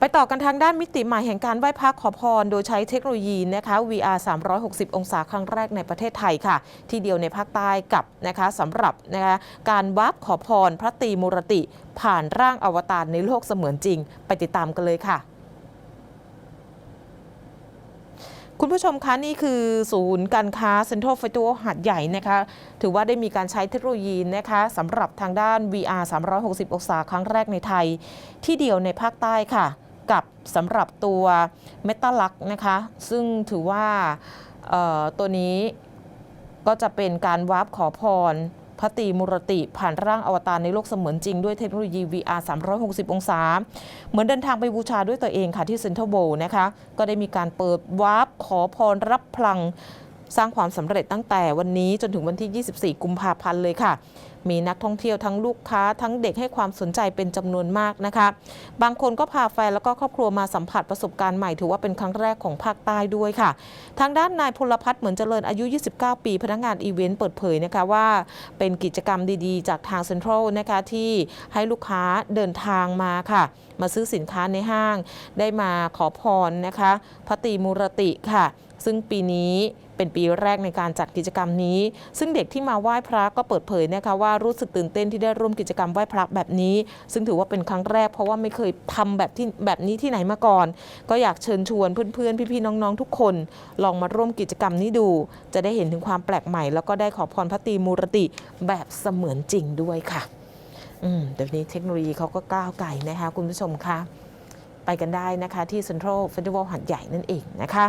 ไปต่อกันทางด้านมิติใหม่แห่งการไหว้พระขอพร โดยใช้เทคโนโลยีนะคะ VR 360 องศาครั้งแรกในประเทศไทยค่ะ ที่เดียวในภาคใต้กับนะคะสำหรับนะคะการวับขอพรพระตีมุรติ ผ่านร่างอวตารในโลกเสมือนจริง ไปติดตามกันเลยค่ะคุณผู้ชมคะนี่คือศูนย์การค้าเซ็นทรัลเฟสติวัลหาดใหญ่นะคะ ถือว่าได้มีการใช้เทคโนโลยีนะคะสำหรับทางด้าน VR 360 องศาครั้งแรกในไทย ที่เดียวในภาคใต้ค่ะ กับสำหรับตัวเมตาลักนะคะ ซึ่งถือว่าตัวนี้ก็จะเป็นการวาร์ปขอพรพระตีมุรติผ่านร่างอวตารในโลกเสมือนจริงด้วยเทคโนโลยี VR 360 องศา เหมือนเดินทางไปบูชาด้วยตัวเองค่ะที่เซ็นทรัลโบนะคะ ก็ได้มีการเปิดวาร์ปขอพรรับพลัง สร้างความสำเร็จตั้งแต่วันนี้จนถึงวันที่ 24 กุมภาพันธ์เลยค่ะ มีนักท่องเที่ยวทั้งลูกค้าทั้งเด็กให้ความสนใจเป็นจำนวนมากนะคะ บางคนก็พาแฟนแล้วก็ครอบครัวมาสัมผัสประสบการณ์ใหม่ถือว่าเป็นครั้งแรกของภาคใต้ด้วยค่ะ ทางด้านนายพลพัฒน์เหมือนเจริญอายุ 29 ปีพนักงานอีเวนต์เปิดเผยนะคะว่า เป็นกิจกรรมดีๆ จากทางเซ็นทรัลนะคะที่ให้ลูกค้าเดินทางมาค่ะ มาซื้อสินค้าในห้าง ได้มาขอพรนะคะพระตรีมูรติค่ะ ซึ่งปีนี้ เป็นปีแรกในการจัดกิจกรรมนี้ ซึ่งเด็กที่มาไหว้พระก็เปิดเผยนะคะว่ารู้สึกตื่นเต้นที่ได้ร่วมกิจกรรมไหว้พระแบบนี้ ซึ่งถือว่าเป็นครั้งแรกเพราะว่าไม่เคยทำแบบที่แบบนี้ที่ไหนมาก่อน ก็อยากเชิญชวนเพื่อนๆ พี่ๆ น้องๆ ทุกคน ลองมาร่วมกิจกรรมนี้ดู จะได้เห็นถึงความแปลกใหม่ แล้วก็ได้ขอพรพระตีมูรติแบบเสมือนจริงด้วยค่ะอืมเดี๋ยวนี้เทคโนโลยีเขาก็ก้าวไกลนะคะคุณผู้ชมคะไปกันได้นะคะที่ Central Festival หัดใหญ่นั่นเองนะคะ